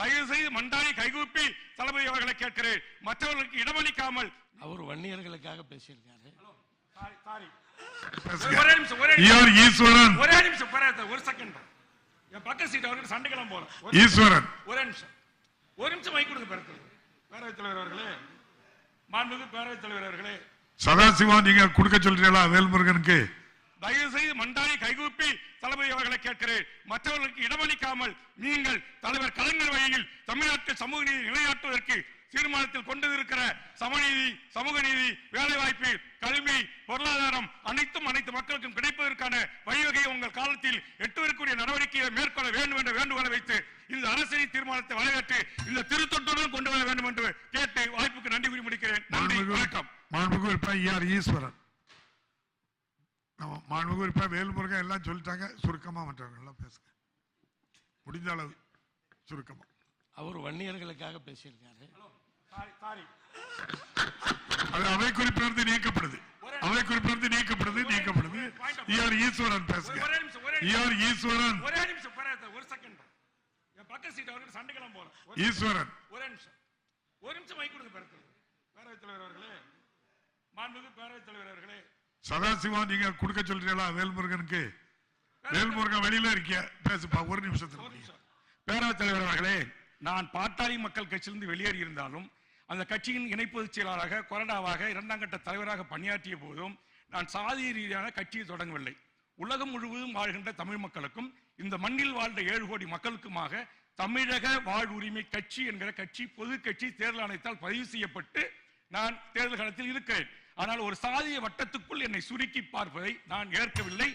தயவு செய்து மண்டாடி கைகூப்பி தளபதி அவர்களை கேட்கிறேன். மற்றவர்களுக்கு இடமளிக்காமல். அவர் வன்னியர்களுக்காக பேசியிருக்காரு. ஒரே நிமிஷம் ஒரே நிமிஷம். ஒரே நிமிஷம் ஒரே ஒரு செகண்ட் என் பக்க சீட் அவருக்கு சண்டைக்கெல்லாம் போல ஒரு- ஈஸ்வரன். ஒரே நிமிஷம். ஒரு நிமிஷம் மைக் கொடுங்க பிறகு பேரவைத் தலைவர் அவர்களே மாண்புமிகு பேரவைத் தலைவர் அவர்களே. சதாசிவா நீங்க கொடுக்க சொல்றீங்களா வேல்முருகனுக்கு? தயவு செய்து மண்டாடி கைகூப்பி தளபதி அவர்களை கேட்கிறேன். மற்றவர்களுக்கு இடமளிக்காமல் நீங்கள் தலைவர் கலைஞர் வழியில் தமிழ்நாட்டு சமூக நீதி நிலைநாட்டுவதற்கு தீர்மானத்தில் கொண்டு இருக்கிற சமநீதி சமூக நீதி வேலைவாய்ப்பு கல்வி பொருளாதாரம் அனைத்தும் அனைத்து மக்களுக்கும் கிடைப்பதற்கான வழிவகையை உங்கள் காலத்தில் எட்டுவதற்குரிய நடவடிக்கையை மேற்கொள்ள வேண்டும் என்ற வேண்டுகோளை வைத்து இந்த அரசின் தீர்மானத்தை வரவேற்று இந்த திருத்தொட்டுடன் கொண்டு வர வேண்டும் என்று கேட்டு வாய்ப்புக்கு நன்றி கூறி முடிக்கிறேன். நன்றி வணக்கம். ஈஸ்வரன். நம்ம மாண்புமிகு உறுப்பினர் வேல்முருகன் எல்லாம் சொல்லிட்டாங்க. சுருக்கமா மற்றவங்க எல்லாம் பேசுங்க. முடிஞ்ச அளவு சுருக்கமா. அவர் வன்னியர்களுக்காக பேசியிருக்காரு. அது அவை குறிப்பிலிருந்து நீக்கப்படுது. அவை குறிப்பிலிருந்து நீக்கப்படுது நீக்கப்படுது. ஈஆர் ஈஸ்வரன் பேசுங்க. ஒரே நிமிஷம் ஒரே ஈஆர் ஈஸ்வரன். ஒரே நிமிஷம் பேரவைத் ஒரு செகண்ட் பக்க சீட் அவருக்கு சண்டைக்கெல்லாம் போல ஒரு- ஈஸ்வரன். ஒரே நிமிஷம். ஒரு நிமிஷம் மைக் கொடுங்க பேரவைத் தலைவர் அவர்களே. மாண்புமிகு பேரவைத் தலைவர் அவர்களே. சதாசிவா நீங்க கொடுக்க சொல்றீங்களா? வேல்முருகனுக்கு? வேல்முருகன் வெளியில இருக்கிய? பேசுப்பா ஒரு நிமிஷத்துல. ஒரு நிமிஷம். பேரவைத் தலைவர் அவர்களே நான் பாட்டாளி மக்கள் கட்சியிலிருந்து வெளியேறி இருந்தாலும் அந்த கட்சியின் இணை பொதுச் செயலாளராக கொறடாவாக இரண்டாம் கட்ட தலைவராக பணியாற்றிய போதும் நான் சாதி ரீதியான கட்சியை தொடங்கவில்லை. உலகம் முழுவதும் வாழ்கின்ற தமிழ் மக்களுக்கும் இந்த மண்ணில் வாழ்ந்த ஏழு கோடி மக்களுக்குமாக தமிழக வாழ்வுரிமை கட்சி என்கிற கட்சி பொது கட்சி தேர்தல் ஆணையத்தால் பதிவு செய்யப்பட்டு நான் தேர்தல் களத்தில் இருக்கிறேன். ஆனால் ஒரு சாதிய வட்டத்துக்குள் என்னை சுருக்கி பார்ப்பதை நான் ஏற்கவில்லை.